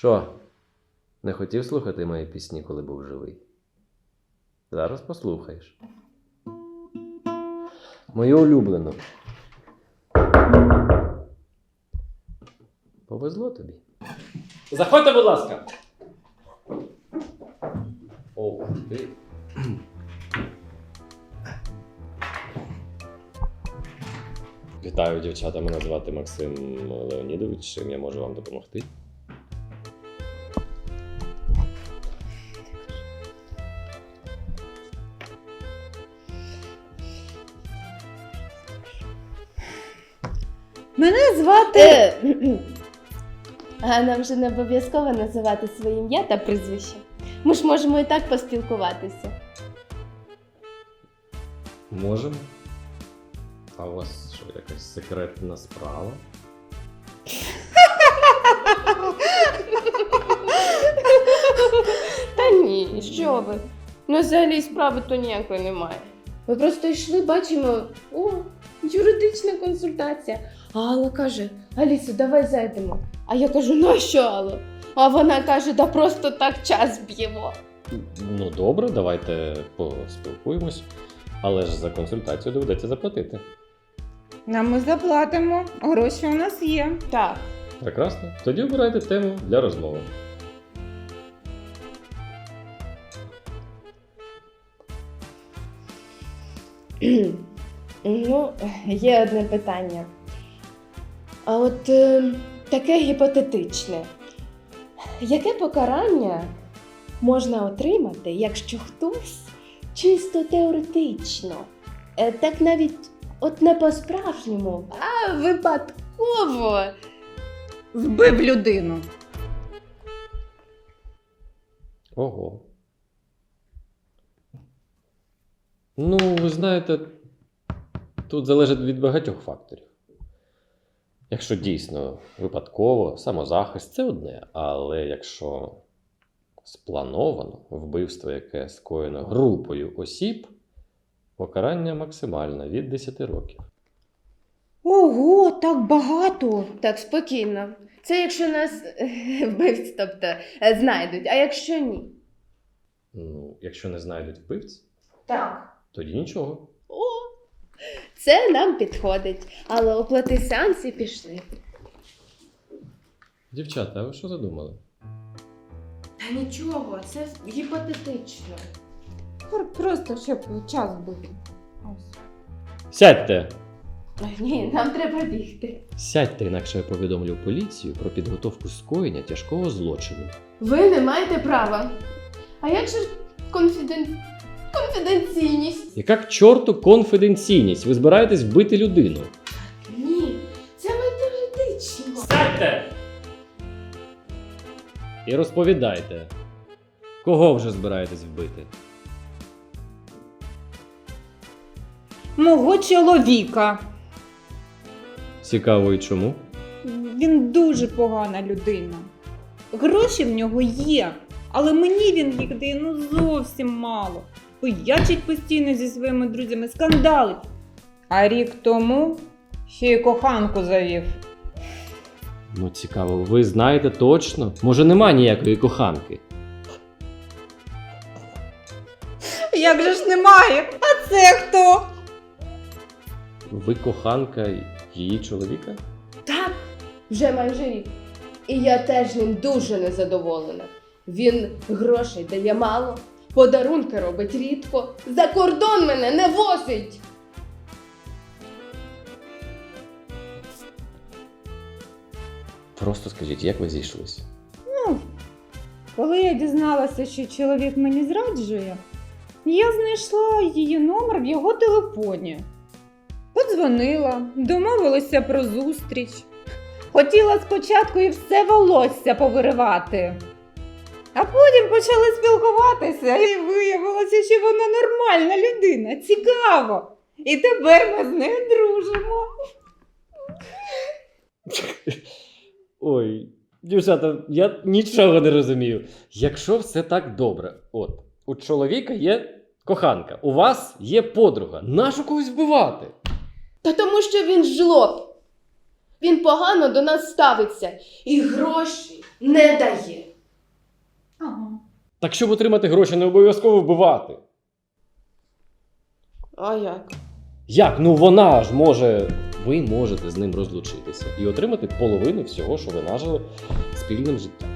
Що? Не хотів слухати мої пісні, коли був живий? Зараз послухаєш. Мою улюблену. Повезло тобі. Заходьте, будь ласка. Ох ти. Вітаю, дівчата. Мене звати Максим Леонідович. Чим я можу вам допомогти? Мене звати. Е, А нам же не обов'язково називати своє ім'я та прізвище. Ми ж можемо і так поспілкуватися. Можемо. А у вас що, якась секретна справа? Та ні, що ви? Ну, взагалі справи то ніякої немає. Ми просто йшли, бачимо, о, юридична консультація. А Алла каже: Алісо, давай зайдемо. А я кажу, ну а що, Алло? А вона каже, да просто так час б'ємо. Ну, добре, давайте поспілкуємось. Але ж за консультацію доведеться заплатити. А ми заплатимо. Гроші у нас є. Так. Прекрасно. Тоді обирайте тему для розмови. Ну, є одне питання. А от е, таке гіпотетичне. Яке покарання можна отримати, якщо хтось чисто теоретично, е, так навіть от не по-справжньому, а випадково Вбив людину. Ого. Ну, ви знаєте, тут залежить від багатьох факторів. Якщо дійсно випадково, самозахист це одне, але якщо сплановано вбивство, яке скоєно групою осіб, покарання максимальне від 10 років. Ого, так багато. Так, спокійно. Це якщо нас е, вбивць, тобто е, знайдуть, а якщо ні? Ну, якщо не знайдуть вбивць, Так. тоді нічого. Це нам підходить. Але оплати сеанс і пішли. Дівчата, а ви що задумали? Та нічого, це гіпотетично. Просто щоб час був. Ось. Сядьте! Ні, нам треба бігти. Сядьте, інакше я повідомлю поліцію про підготовку скоєння тяжкого злочину. Ви не маєте права. А як же конфіден... конфіденційність? Яка к чорту конфіденційність? Ви збираєтесь вбити людину? Ні, це ми теоретично. Сядьте! І розповідайте, кого вже збираєтесь вбити? Мого чоловіка. Цікаво і чому? Він дуже погана людина. Гроші в нього є, але мені він їх дає ну зовсім мало. Пиячить постійно зі своїми друзями, скандалить. А рік тому ще й коханку завів. Ну, цікаво, ви знаєте точно? Може, нема ніякої коханки? Як же ж немає? А це хто? Ви коханка її чоловіка? Так, вже майже рік. І я теж ним дуже незадоволена. Він грошей дає мало, подарунки робить рідко, за кордон мене не возить. Просто скажіть, як ви зійшлися? Коли я дізналася, що чоловік мені зраджує, я знайшла її номер в його телефоні. Подзвонила, домовилася про зустріч. Хотіла спочатку і все волосся повиривати. А потім почали спілкуватися, і виявилося, що вона нормальна людина, цікаво. І тепер ми з нею дружимо. Ой, дівчата, я нічого не розумію. Якщо все так добре, от, у чоловіка є коханка, у вас є подруга. Нащо когось вбивати? Та тому що він жлоб. Він погано до нас ставиться і гроші не дає. Ага. Так щоб отримати гроші, не обов'язково вбивати. А як? Як? Ну вона ж може. Ви можете з ним розлучитися і отримати половину всього, що ви нажили спільним життям.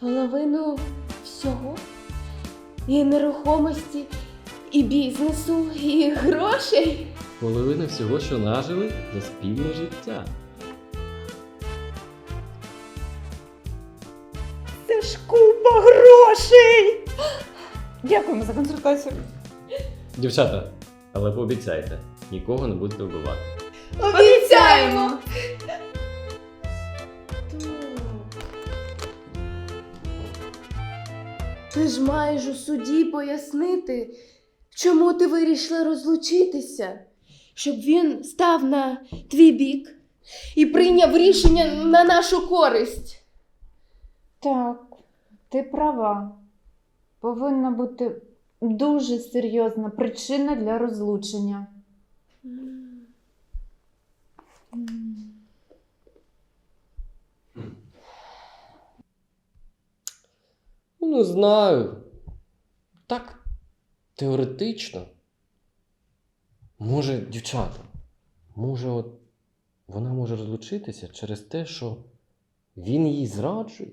Половину всього? І нерухомості, і бізнесу, і грошей. Половина всього, що нажили за спільне життя. Це ж купа грошей. Дякуємо за консультацію. Дівчата, але пообіцяйте, нікого не будете вбивати. Обіцяємо! Ти ж маєш у суді пояснити, чому ти вирішила розлучитися, щоб він став на твій бік і прийняв рішення на нашу користь. Так, ти права. Повинна бути дуже серйозна причина для розлучення. Ну, знаю. Так, теоретично. Може, дівчата, може, от вона може розлучитися через те, що він її зраджує.